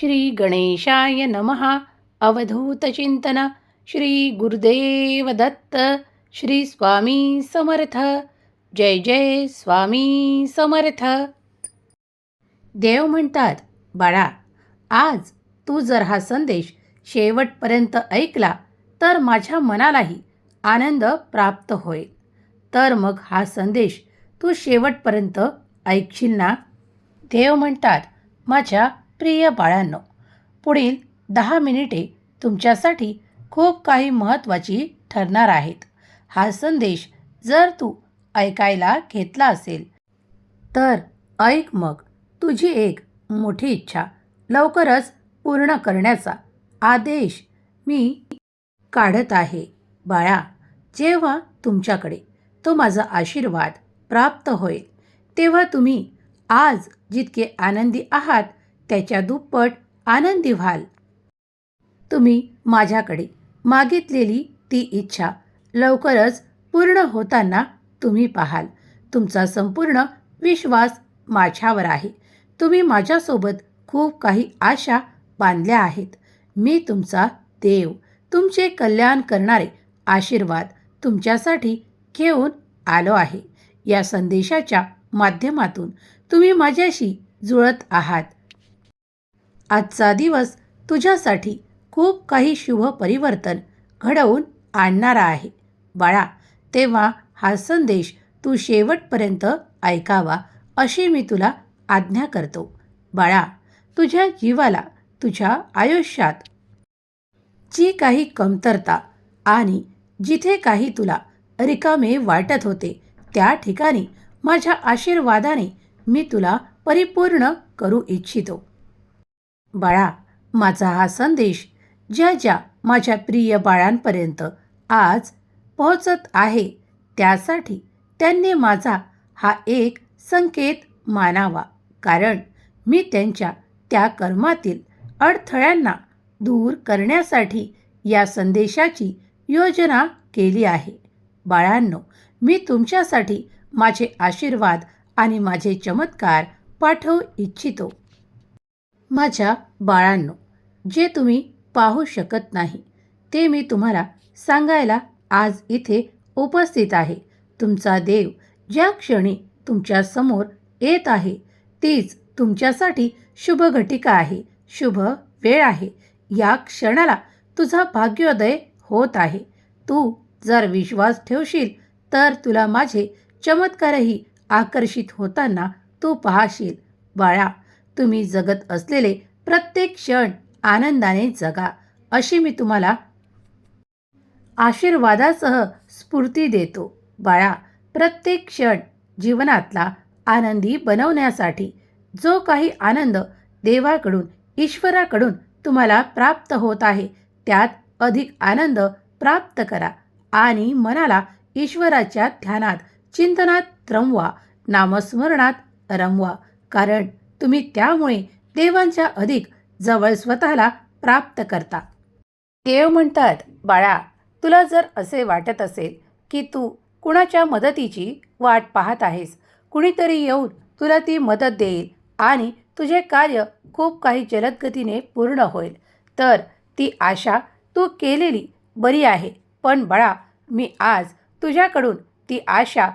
श्री गणेशाय नमः अवधूतचिंतन श्री गुरुदेव दत्त. श्री स्वामी समर्थ. जय जय स्वामी समर्थ. देव म्हणतात बाळा आज तू जर हा संदेश शेवटपर्यंत ऐकला तर माझ्या मनालाही आनंद प्राप्त होईल. तर मग हा संदेश तू शेवटपर्यंत ऐकशील ना? देव म्हणतात माझ्या प्रिय बाळांनो पुढील दहा मिनिटे तुमच्यासाठी खूप काही महत्त्वाची ठरणार आहेत. हा संदेश जर तू ऐकायला घेतला असेल तर ऐक मग तुझी एक मोठी इच्छा लवकरच पूर्ण करण्याचा आदेश मी काढत आहे. बाळा जेव्हा तुमच्याकडे तो माझा आशीर्वाद प्राप्त होईल तेव्हा तुम्ही आज जितके आनंदी आहात त्याच्या दुप्पट आनंदी व्हाल. तुम्ही माझ्याकडे मागितलेली ती इच्छा लवकरच पूर्ण होताना तुम्ही पाहाल. तुमचा संपूर्ण विश्वास माझ्यावर आहे. तुम्ही माझ्यासोबत खूप काही आशा बांधल्या आहेत. मी तुमचा देव तुमचे कल्याण करणारे आशीर्वाद तुमच्यासाठी घेऊन आलो आहे. या संदेशाच्या माध्यमातून तुम्ही माझ्याशी जुळत आहात. आजचा दिवस तुझ्यासाठी खूप काही शुभ परिवर्तन घडवून आणणारा आहे. बाळा तेव्हा हा संदेश तू शेवटपर्यंत ऐकावा अशी मी तुला आज्ञा करतो. बाळा तुझ्या जीवाला तुझ्या आयुष्यात जी काही कमतरता आणि जिथे काही तुला रिकामे वाटत होते त्या ठिकाणी माझ्या आशीर्वादाने मी तुला परिपूर्ण करू इच्छितो. बाळा माझा हा संदेश ज्या ज्या माझ्या प्रिय बाळांपर्यंत आज पोहोचत आहे त्यासाठी त्यांनी माझा हा एक संकेत मानावा. कारण मी त्यांच्या त्या कर्मातील अडथळ्यांना दूर करण्यासाठी या संदेशाची योजना केली आहे. बाळांनो मी तुमच्यासाठी माझे आशीर्वाद आणि माझे चमत्कार पाठवू इच्छितो. माझ्या बाळांनो जे तुम्ही पाहू शकत नाही ते मी तुम्हाला सांगायला आज इथे उपस्थित आहे. तुमचा देव ज्या क्षणी तुमच्यासमोर येत आहे तीच तुमच्यासाठी शुभ घटिका आहे. शुभ वेळ आहे. या क्षणाला तुझा भाग्योदय होत आहे. तू जर विश्वास ठेवशील तर तुला माझे चमत्कारही आकर्षित होताना तू पाहशील. बाळा तुम्ही जगत असलेले प्रत्येक क्षण आनंदाने जगा अशी मी तुम्हाला आशीर्वादासह स्फूर्ती देतो. बाळा प्रत्येक क्षण जीवनातला आनंदी बनवण्यासाठी जो काही आनंद देवाकडून ईश्वराकडून तुम्हाला प्राप्त होत आहे त्यात अधिक आनंद प्राप्त करा आणि मनाला ईश्वराच्या ध्यानात चिंतनात रमवा नामस्मरणात रमवा. कारण तुम्ही त्यामुळे देवांच्या अधिक जवळ स्वतःला प्राप्त करता. देव म्हणतात बाळा तुला जर असे वाटत असेल की तू कुणाच्या मदतीची वाट पाहत आहेस कुणीतरी येऊन तुला ती मदत देईल आणि तुझे कार्य खूप काही जलदगतीने पूर्ण होईल तर ती आशा तू केलेली बरी आहे. पण बाळा मी आज तुझ्याकडून ती आशा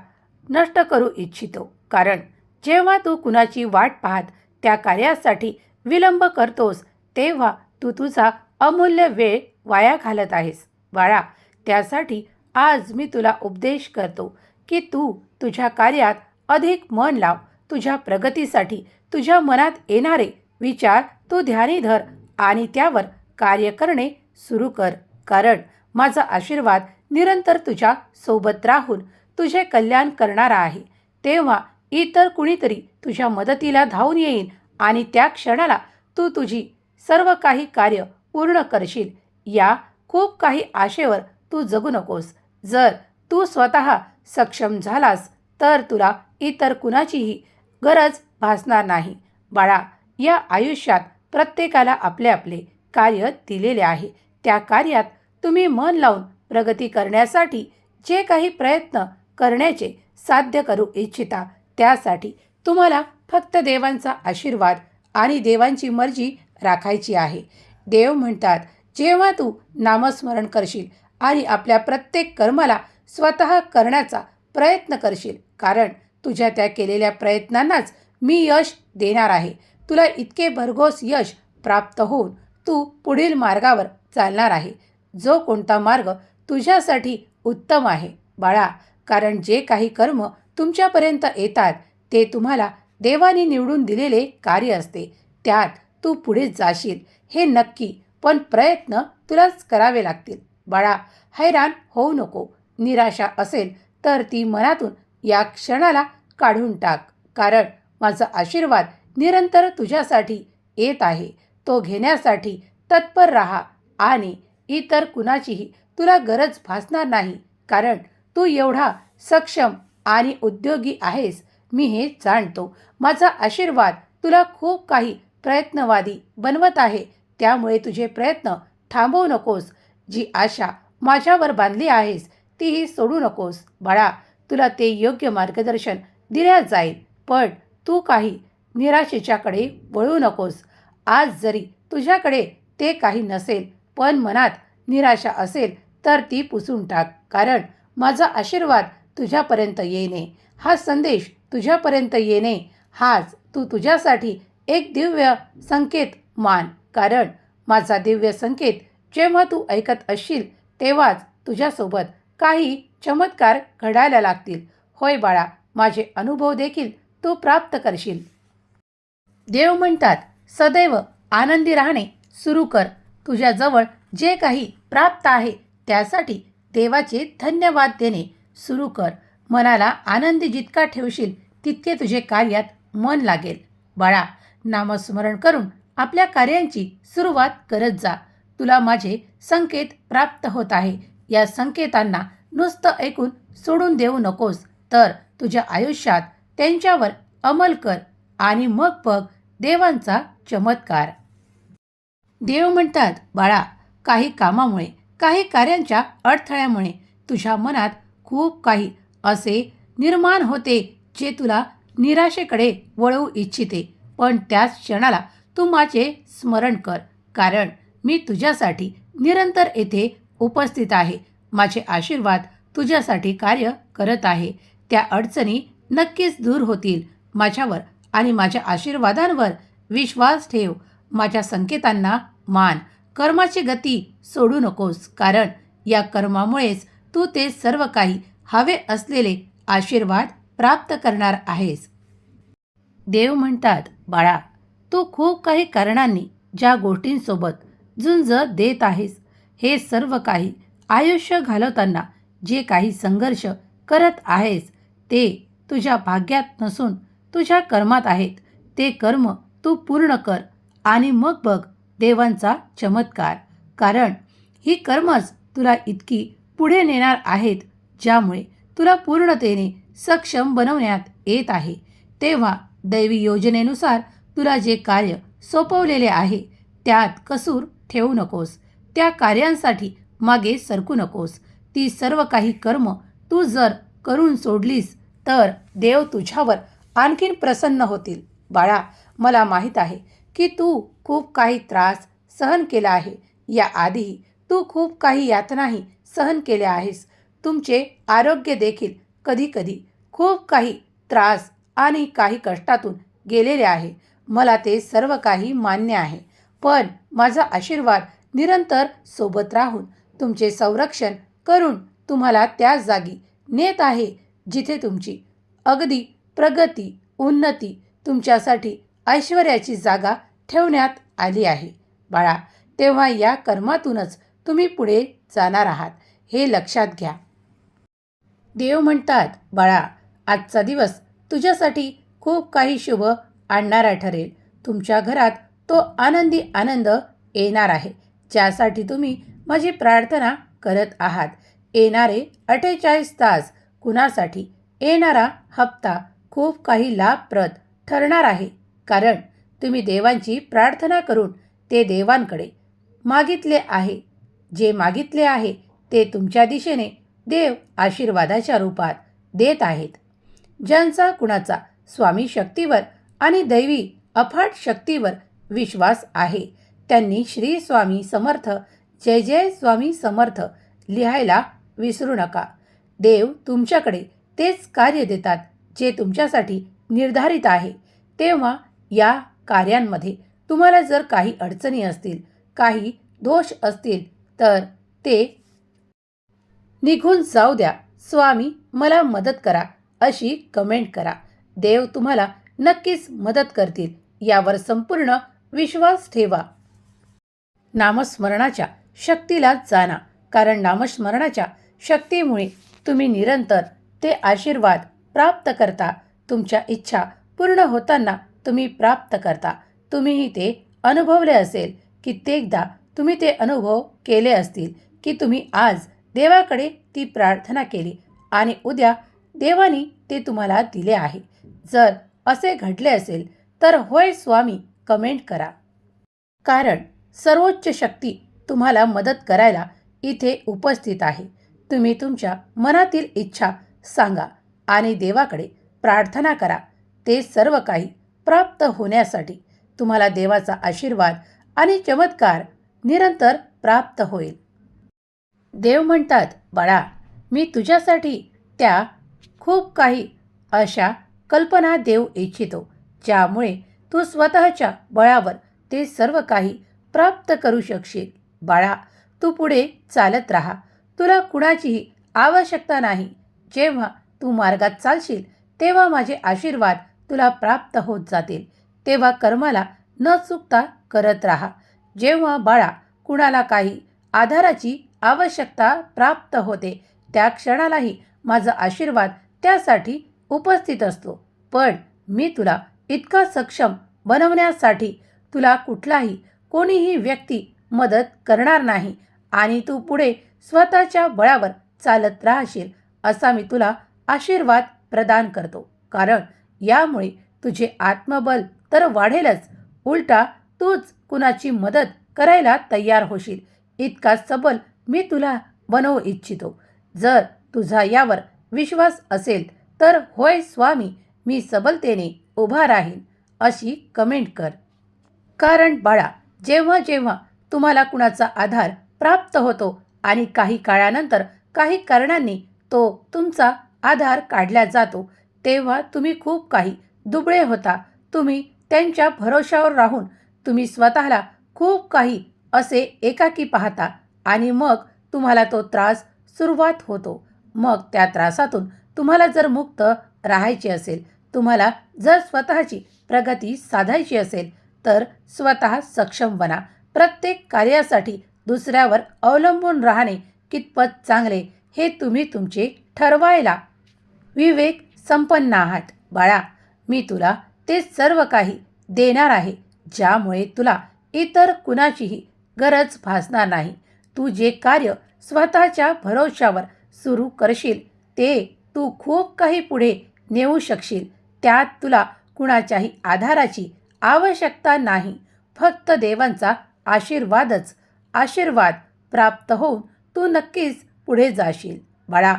नष्ट करू इच्छितो कारण जेव्हा तू कुणाची वाट पाहत त्या कार्यासाठी विलंब करतोस तेव्हा तू तुझा अमूल्य वेळ वाया घालत आहेस. बाळा त्यासाठी आज मी तुला उपदेश करतो की तू तुझ्या कार्यात अधिक मन लाव. तुझ्या प्रगतीसाठी तुझ्या मनात येणारे विचार तू ध्यानी धर आणि त्यावर कार्य करणे सुरू कर. कारण माझा आशीर्वाद निरंतर तुझ्या सोबत राहून तुझे कल्याण करणारा आहे. तेव्हा इतर कुणीतरी तुझ्या मदतीला धावून येईन आणि त्या क्षणाला तू तुझी सर्व काही कार्य पूर्ण करशील. या खूप काही आशेवर तू जगू नकोस. जर तू स्वतः सक्षम झालास तर तुला इतर कुणाचीही गरज भासणार नाही. बाळा या आयुष्यात प्रत्येकाला आपले आपले कार्य दिलेले आहे. त्या कार्यात तुम्ही मन लावून प्रगती करण्यासाठी जे काही प्रयत्न करण्याचे साध्य करू इच्छिता त्यासाठी तुम्हाला फक्त देवांचा आशीर्वाद आणि देवांची मर्जी राखायची आहे. देव म्हणतात जेव्हा तू नामस्मरण करशील आणि आपल्या प्रत्येक कर्माला स्वतः करण्याचा प्रयत्न करशील कारण तुझ्या त्या केलेल्या प्रयत्नांनाच मी यश देणार आहे. तुला इतके भरघोस यश प्राप्त होऊन तू पुढील मार्गावर चालणार आहे. जो कोणता मार्ग तुझ्यासाठी उत्तम आहे बाळा कारण जे काही कर्म तुमच्यापर्यंत येतात ते तुम्हाला देवाने निवडून दिलेले कार्य असते. त्यात तू पुढे जाशील हे नक्की पण प्रयत्न तुलाच करावे लागतील. बाळा हैराण होऊ नको. निराशा असेल तर ती मनातून या क्षणाला काढून टाक. कारण माझा आशीर्वाद निरंतर तुझ्यासाठी येत आहे. तो घेण्यासाठी तत्पर राहा आणि इतर कुणाचीही तुला गरज भासणार नाही. कारण तू एवढा सक्षम आणि उद्योगी आहेस मी हे जाणतो. माझा आशीर्वाद तुला खूप काही प्रयत्नवादी बनवत आहे. त्यामुळे तुझे प्रयत्न थांबवू नकोस. जी आशा माझ्यावर बांधली आहेस तीही सोडू नकोस. बाळा तुला ते योग्य मार्गदर्शन दिल्या जाईल पण तू काही निराशेच्याकडे वळू नकोस. आज जरी तुझ्याकडे ते काही नसेल पण मनात निराशा असेल तर ती पुसून टाक. कारण माझा आशीर्वाद तुझ्यापर्यंत येणे हा संदेश तुझ्यापर्यंत येणे हाच तू तुझ्यासाठी एक दिव्य संकेत मान. कारण माझा दिव्य संकेत जेव्हा तू ऐकत असशील तेव्हाच तुझ्यासोबत काही चमत्कार घडायला लागतील. होय बाळा माझे अनुभव देखील तू प्राप्त करशील. देव म्हणतात सदैव आनंदी राहणे सुरू कर. तुझ्याजवळ जे काही प्राप्त आहे त्यासाठी देवाचे धन्यवाद देणे. सुरू कर. मनाला आनंदी जितका ठेवशील तितके तुझे कार्यात मन लागेल. बाळा नामस्मरण करून आपल्या कार्यांची सुरुवात करत जा. तुला माझे संकेत प्राप्त होत आहे. या संकेतांना नुसतं ऐकून सोडून देऊ नकोस. तर तुझ्या आयुष्यात त्यांच्यावर अंमल कर आणि मग बघ देवांचा चमत्कार. देव म्हणतात बाळा काही कामामुळे काही कार्यांच्या अडथळ्यामुळे तुझ्या मनात खूप काही असे निर्माण होते जे तुला निराशेकडे वळवू इच्छिते. पण त्याच क्षणाला तू माझे स्मरण कर कारण मी तुझ्यासाठी निरंतर येथे उपस्थित आहे. माझे आशीर्वाद तुझ्यासाठी कार्य करत आहे. त्या अडचणी नक्कीच दूर होतील. माझ्यावर आणि माझ्या आशीर्वादांवर विश्वास ठेव. माझ्या संकेतांना मान. कर्माची गती सोडू नकोस कारण या कर्मामुळेच तू ते सर्व काही हवे असलेले आशीर्वाद प्राप्त करणार आहेस. देव म्हणतात बाळा तू खूप काही कारणांनी ज्या गोष्टींसोबत झुंज देत आहेस हे सर्व काही आयुष्य घालवताना जे काही संघर्ष करत आहेस ते तुझ्या भाग्यात नसून तुझ्या कर्मात आहेत. ते कर्म तू पूर्ण कर आणि मग बघ देवांचा चमत्कार. कारण ही कर्मच तुला इतकी पुढे नेणार आहेत ज्यामुळे तुला पूर्णतेने सक्षम बनवण्यात येत आहे. तेव्हा दैवी योजनेनुसार तुला जे कार्य सोपवलेले आहे त्यात कसूर ठेवू नकोस. त्या कार्यांसाठी मागे सरकू नकोस. ती सर्व काही कर्म तू जर करून सोडलीस तर देव तुझ्यावर आणखीन प्रसन्न होतील. बाळा मला माहीत आहे की तू खूप काही त्रास सहन केला आहे. याआधीही तू खूप काही यातनाही सहन केल्या आहेस. तुमचे आरोग्य देखील कधीकधी खूप काही त्रास आणि काही कष्टातून गेलेले आहे. मला ते सर्व काही मान्य आहे. पण माझा आशीर्वाद निरंतर सोबत राहून तुमचे संरक्षण करून तुम्हाला त्या जागी नेत आहे जिथे तुमची अगदी प्रगती उन्नती तुमच्यासाठी ऐश्वर्याची जागा ठेवण्यात आली आहे. बाळा तेव्हा या कर्मातूनच तुम्ही पुढे जाणार आहात. हे लक्षात घ्या. देव म्हणतात बाळा आजचा दिवस तुझ्यासाठी खूप काही शुभ आणणारा ठरेल. तुमच्या घरात तो आनंदी आनंद येणार आहे. ज्यासाठी तुम्ही माझी प्रार्थना करत आहात. येणारे अठ्ठेचाळीस तास कुणासाठी? येणारा हप्ता खूप काही लाभप्रद ठरणार आहे. कारण तुम्ही देवांची प्रार्थना करून ते देवांकडे मागितले आहे. जे मागितले आहे ते तुमच्या दिशेने देव आशीर्वादाच्या रूपात देत आहेत. ज्यांचा कुणाचा स्वामी शक्तीवर आणि दैवी अफाट शक्तीवर विश्वास आहे त्यांनी श्री स्वामी समर्थ जय जय स्वामी समर्थ लिहायला विसरू नका. देव तुमच्याकडे तेच कार्य देतात जे तुमच्यासाठी निर्धारित आहे. तेव्हा या कार्यांमध्ये तुम्हाला जर काही अडचणी असतील काही दोष असतील तर ते निघून जाऊ द्या. स्वामी मला मदत करा. अशी कमेंट करा. देव तुम्हाला नक्कीच मदत करतील. यावर संपूर्ण विश्वास ठेवा. नामस्मरणाच्या शक्तीला जाणा. कारण नामस्मरणाच्या शक्तीमुळे तुम्ही निरंतर ते आशीर्वाद प्राप्त करता. तुमच्या इच्छा पूर्ण होताना तुम्ही प्राप्त करता. तुम्हीही ते अनुभवले असेल कित्येकदा तुम्ही ते अनुभव केले असतील की तुम्ही आज देवाकडे ती प्रार्थना केली आणि उद्या देवानी ते तुम्हाला दिले आहे. जर असे घडले असेल तर होय स्वामी कमेंट करा. कारण सर्वोच्च शक्ती तुम्हाला मदत करायला इथे उपस्थित आहे. तुम्ही तुमच्या मनातील इच्छा सांगा आणि देवाकडे प्रार्थना करा. ते सर्व काही प्राप्त होण्यासाठी तुम्हाला देवाचा आशीर्वाद आणि चमत्कार निरंतर प्राप्त होईल. देव म्हणतात बाळा मी तुझ्यासाठी त्या खूप काही अशा कल्पना देऊ इच्छितो ज्यामुळे तू स्वतःच्या बळावर ते सर्व काही प्राप्त करू शकशील. बाळा तू पुढे चालत राहा. तुला कुणाचीही आवश्यकता नाही. जेव्हा तू मार्गात चालशील तेव्हा माझे आशीर्वाद तुला प्राप्त होत जातील. तेव्हा कर्माला न चुकता करत राहा. जेव्हा बाळा कुणाला काही आधाराची आवश्यकता प्राप्त होते. त्या क्षणालाही माझा आशीर्वाद त्यासाठी उपस्थित असतो. पण मी तुला इतका सक्षम बनवण्यासाठी तुला कुठलाही कोणीही व्यक्ती मदत करणार नाही आणि तू पुढे स्वतःच्या बळावर चालत राहशील असा मी तुला आशीर्वाद प्रदान करतो. कारण यामुळे तुझे आत्मबल तर वाढेलच. उलटा तूच कुणाची मदत करायला तयार होशील. इतका सबल मी तुला बनवू इच्छितो. जर तुझा यावर विश्वास असेल तर होय स्वामी मी सबलतेने उभा राहीन अशी कमेंट कर. कारण बाळा जेव्हा जेव्हा तुम्हाला कुणाचा आधार प्राप्त होतो आणि काही काळानंतर काही कारणांनी तो तुमचा आधार काढला जातो तेव्हा तुम्ही खूप काही दुबळे होता. तुम्ही त्यांच्या भरोशावर राहून तुम्ही स्वतःला खूप काही असे एकाकी पाहता. आणि मग तुम्हाला तो त्रास सुरुवात होतो. मग त्या त्रासातून तुम्हाला जर मुक्त राहायची असेल तुम्हाला जर स्वतःची प्रगती साधायची असेल तर स्वतः सक्षम बना. प्रत्येक कार्यासाठी दुसऱ्यावर अवलंबून राहणे कितपत चांगले हे तुम्ही तुमचे ठरवायला. विवेक संपन्न आहात. बाळा मी तुला ते सर्व काही देणार आहे ज्यामुळे तुला इतर कुणाचीही गरज भासणार नाही. तू जे कार्य स्वतःच्या भरोशावर सुरू करशील ते तू खूप काही पुढे नेऊ शकशील. त्यात तुला कुणाच्याही आधाराची आवश्यकता नाही. फक्त देवांचा आशीर्वादच आशीर्वाद प्राप्त होऊन तू नक्कीच पुढे जाशील. बाळा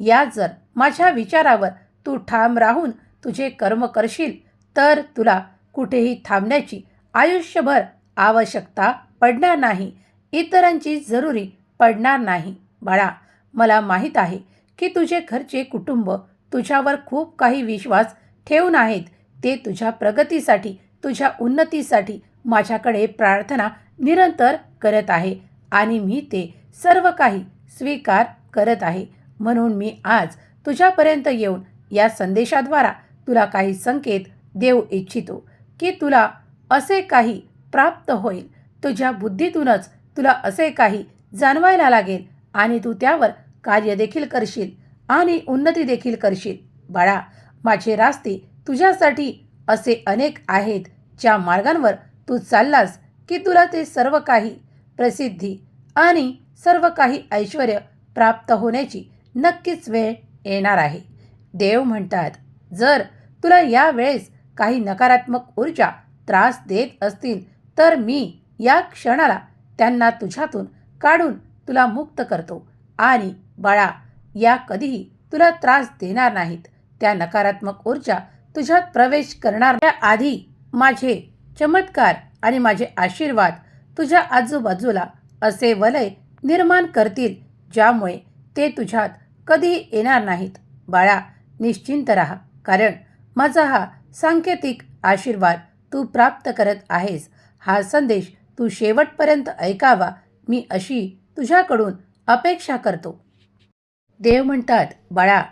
या जर माझ्या विचारावर तू ठाम राहून तुझे कर्म करशील तर तुला कुठेही थांबण्याची आयुष्यभर आवश्यकता पडणार नाही. इतरांची जरुरी पडणार नाही. बाळा मला माहीत आहे की तुझे घरचे कुटुंब तुझ्यावर खूप काही विश्वास ठेवून आहेत. ते तुझ्या प्रगतीसाठी तुझ्या उन्नतीसाठी माझ्याकडे प्रार्थना निरंतर करत आहे आणि मी ते सर्व काही स्वीकार करत आहे. म्हणून मी आज तुझ्यापर्यंत येऊन या संदेशाद्वारा तुला काही संकेत देऊ इच्छितो की तुला असे काही प्राप्त होईल. तुझ्या बुद्धीतूनच तुला असे काही जाणवायला लागेल आणि तू त्यावर कार्य देखील करशील आणि उन्नती देखील करशील. बाळा माझे रास्ते तुझ्यासाठी असे अनेक आहेत ज्या मार्गांवर तू चाललास की तुला ते सर्व काही प्रसिद्धी आणि सर्व काही ऐश्वर प्राप्त होण्याची नक्कीच वेळ येणार आहे. देव म्हणतात जर तुला या वेळेस काही नकारात्मक ऊर्जा त्रास देत असतील तर मी या क्षणाला त्यांना तुझ्यातून काढून तुला मुक्त करतो. आणि बाळा या कधीही तुला त्रास देणार नाहीत. त्या नकारात्मक ऊर्जा तुझ्यात प्रवेश करणार आधी माझे चमत्कार आणि माझे आशीर्वाद तुझ्या आजूबाजूला असे वलय निर्माण करतील ज्यामुळे ते तुझ्यात कधीही येणार नाहीत. बाळा निश्चिंत राहा कारण माझा हा सांकेतिक आशीर्वाद तू प्राप्त करत आहेस. हा संदेश तू शेवटपर्यंत ऐकावा मी अशी तुझ्याकडून अपेक्षा करतो. देव म्हणतात बाळा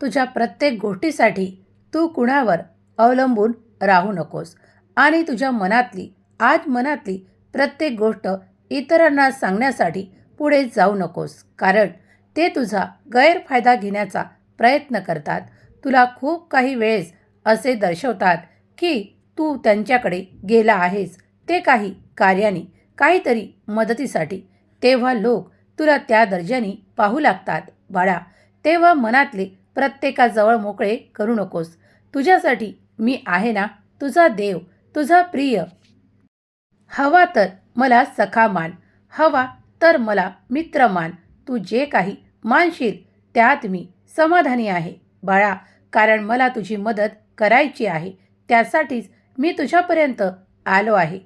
तुझ्या प्रत्येक गोष्टीसाठी तू कुणावर अवलंबून राहू नकोस आणि तुझ्या मनातली आज मनातली प्रत्येक गोष्ट इतरांना सांगण्यासाठी पुढे जाऊ नकोस कारण ते तुझा गैरफायदा घेण्याचा प्रयत्न करतात. तुला खूप काही वेळेस असे दर्शवतात की तू त्यांच्याकडे गेला आहेस ते काही कार्याने काहीतरी मदतीसाठी. तेव्हा लोक तुला त्या दर्जाने पाहू लागतात. बाळा तेव्हा मनातले प्रत्येकाजवळ मोकळे करू नकोस. तुझ्यासाठी मी आहे ना? तुझा देव तुझा प्रिय. हवा तर मला सखा मान हवा तर मला मित्र मान तू जे काही मानशील त्यात मी समाधानी आहे. बाळा कारण मला तुझी मदत करायची आहे. त्यासाठीच मी तुझ्यापर्यंत आलो आहे.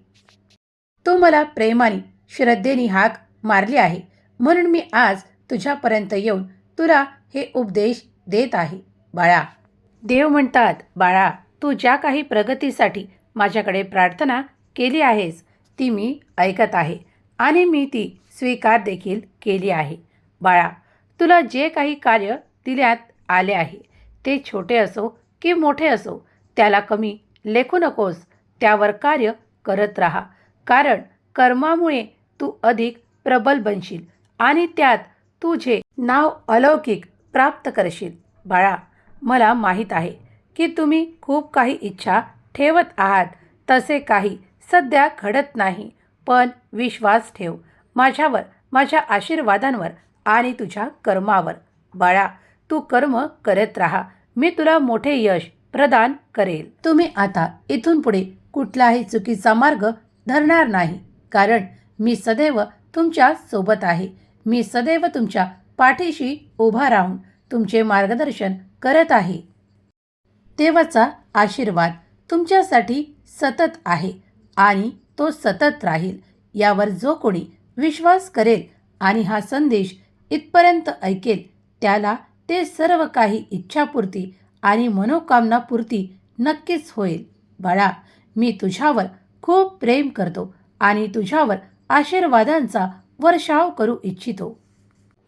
तू मला प्रेमाने श्रद्धेने हाक मारली आहे. म्हणून मी आज तुझ्यापर्यंत येऊन तुला हे उपदेश देत आहे. बाळा. देव म्हणतात बाळा तू ज्या काही प्रगतीसाठी माझ्याकडे प्रार्थना केली आहेस ती मी ऐकत आहे आणि मी ती स्वीकार देखील केली आहे. बाळा तुला जे काही कार्य दिल्यात आले आहे ते छोटे असो की मोठे असो त्याला कमी लेखू नकोस त्यावर कार्य करत राहा. कारण कर्मामुळे तू अधिक प्रबल बनशील आणि त्यात तुझे नाव अलौकिक प्राप्त करशील. बाळा मला माहीत आहे की तुम्ही खूप काही इच्छा ठेवत आहात तसे काही सध्या घडत नाही पण विश्वास ठेव माझ्यावर माझ्या आशीर्वादांवर आणि तुझ्या कर्मावर. बाळा तू कर्म करत राहा. मी तुला मोठे यश प्रदान करेल. तुम्ही आता इथून पुढे कुठलाही चुकीचा मार्ग धरणार नाही. कारण मी सदैव तुमच्यासोबत आहे. मी सदैव तुमच्या पाठीशी उभा राहून तुमचे मार्गदर्शन करत आहे. देवाचा आशीर्वाद तुमच्यासाठी सतत आहे आणि तो सतत राहील यावर जो कोणी विश्वास करेल आणि हा संदेश इथपर्यंत ऐकेल त्याला ते सर्व काही इच्छापूर्ती आणि मनोकामनापूर्ती नक्कीच होईल. बाळा मी तुझ्यावर खूप प्रेम करतो आणि तुझ्यावर आशीर्वादांचा वर्षाव करू इच्छितो.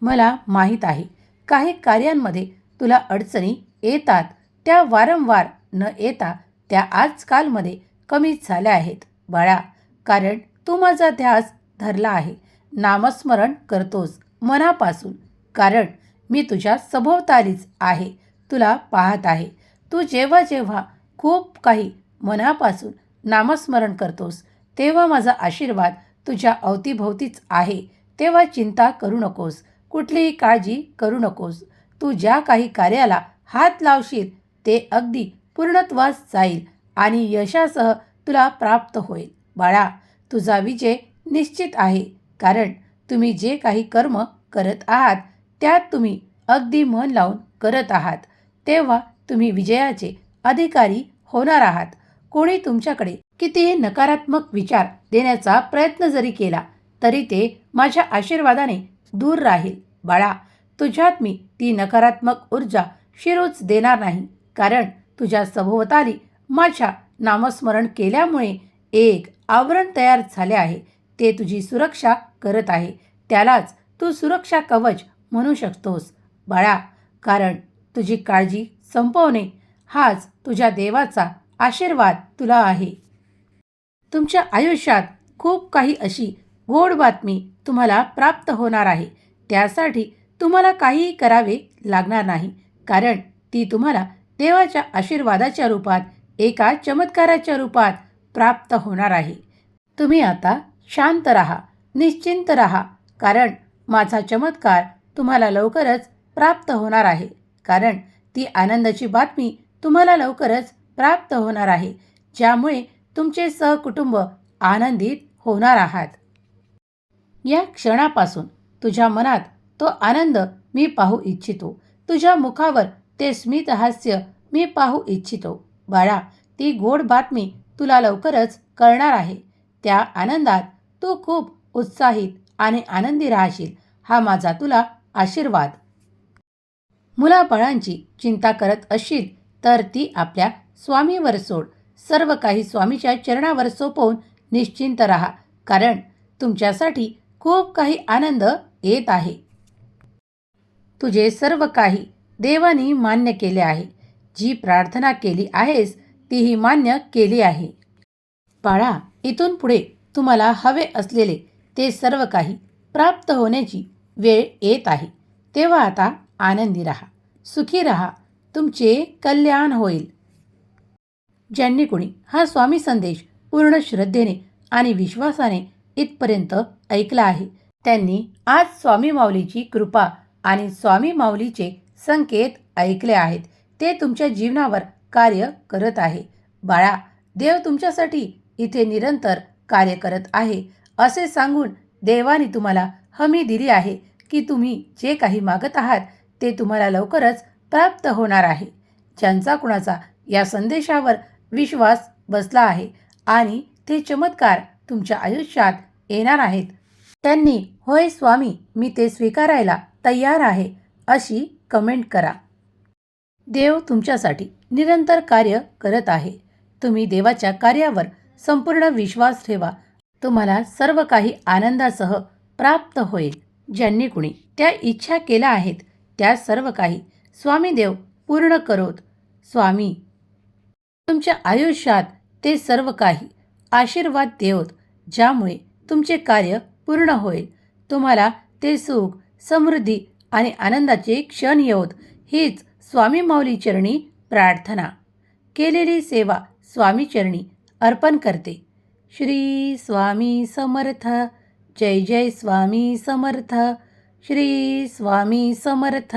मला माहीत आहे काही कार्यांमध्ये तुला अडचणी येतात त्या वारंवार न येता त्या आजकालमध्ये कमी झाल्या आहेत बाळा कारण तू माझा ध्यास धरला आहे नामस्मरण करतोस मनापासून कारण मी तुझ्या सभोवतालीच आहे तुला पाहत आहे तू जेव्हा जेव्हा खूप काही मनापासून नामस्मरण करतोस. तेव्हा माझा आशीर्वाद तुझ्या अवतीभोवतीच आहे. तेव्हा चिंता करू नकोस. कुठलीही काळजी करू नकोस. तू ज्या काही कार्याला हात लावशील ते अगदी पूर्णत्वास जाईल आणि यशासह तुला प्राप्त होईल. बाळा तुझा विजय निश्चित आहे. कारण तुम्ही जे काही कर्म करत आहात त्यात तुम्ही अगदी मन लावून करत आहात. तेव्हा तुम्ही विजयाचे अधिकारी होणार आहात. कोणी तुमच्याकडे कितीही नकारात्मक विचार देण्याचा प्रयत्न जरी केला तरी ते माझ्या आशीर्वादाने दूर राहील. बाळा तुझ्यात मी ती नकारात्मक ऊर्जा शिरूच देणार नाही. कारण तुझ्या सभोवताली माझ्या नामस्मरण केल्यामुळे एक आवरण तयार झाले आहे. ते तुझी सुरक्षा करत आहे. त्यालाच तू सुरक्षा कवच म्हणू शकतोस. बाळा कारण तुझी काळजी संपवणे हाच तुझ्या देवाचा आशीर्वाद तुला आहे. तुमच्या आयुष्यात खूप काही अशी गोड बातमी तुम्हाला प्राप्त होणार आहे. त्यासाठी तुम्हाला काहीही करावे लागणार नाही. कारण ती तुम्हाला देवाच्या आशीर्वादाच्या रूपात एका चमत्काराच्या रूपात प्राप्त होणार आहे. तुम्ही आता शांत राहा निश्चिंत राहा. कारण माझा चमत्कार तुम्हाला लवकरच प्राप्त होणार आहे. कारण ती आनंदाची बातमी तुम्हाला लवकरच प्राप्त होणार आहे ज्यामुळे तुमचे सहकुटुंब आनंदित होणार आहात. या क्षणापासून तुझ्या मनात तो आनंद मी पाहू इच्छितो. तुझ्या मुखावर ते स्मित हास्य मी पाहू इच्छितो. बाळा ती गोड बातमी तुला लवकरच कळणार आहे. त्या आनंदात तू खूप उत्साहित आणि आनंदी राहशील. हा माझा तुला आशीर्वाद. मुलाबाळांची चिंता करत असशील तर ती आपल्या स्वामीवर सोड. सर्व काही स्वामीच्या चरणावर सोपवून निश्चिंत राहा कारण तुमच्यासाठी खूप काही आनंद येत आहे. तुझे सर्व काही देवानी मान्य केले आहे. जी प्रार्थना केली आहेस तीही मान्य केली आहे. बाळा इथून पुढे तुम्हाला हवे असलेले ते सर्व काही प्राप्त होण्याची वेळ येत आहे. तेव्हा आता आनंदी राहा सुखी राहा तुमचे कल्याण होईल. ज्यांनी कोणी हा स्वामी संदेश पूर्ण श्रद्धेने आणि विश्वासाने इथपर्यंत ऐकला आहे. त्यांनी आज स्वामी माऊलीची कृपा आणि स्वामी माऊलीचे संकेत ऐकले आहेत. ते तुमच्या जीवनावर कार्य करत आहे. बाळा देव तुमच्यासाठी इथे निरंतर कार्य करत आहे. असे सांगून देवाने तुम्हाला हमी दिली आहे की तुम्ही जे काही मागत आहात ते तुम्हाला लवकरच प्राप्त होणार आहे. ज्यांचा कुणाचा या संदेशावर विश्वास बसला आहे आणि ते चमत्कार तुमच्या आयुष्यात येणार आहेत. त्यांनी होय स्वामी मी ते स्वीकारायला तयार आहे अशी कमेंट करा. देव तुमच्यासाठी निरंतर कार्य करत आहे. तुम्ही देवाच्या कार्यावर संपूर्ण विश्वास ठेवा. तुम्हाला सर्व काही आनंदासह प्राप्त होईल. ज्यांनी कुणी त्या इच्छा केल्या आहेत त्या सर्व काही स्वामी देव पूर्ण करोत. स्वामी तुमच्या आयुष्यात ते सर्व काही आशीर्वाद देवत ज्यामुळे तुमचे कार्य पूर्ण होईल. तुम्हाला ते सुख समृद्धी आणि आनंदाचे क्षण येवत. हीच स्वामी माऊली चरणी प्रार्थना. केलेली सेवा स्वामी चरणी अर्पण करते. श्री स्वामी समर्थ. जय जय स्वामी समर्थ. श्री स्वामी समर्थ.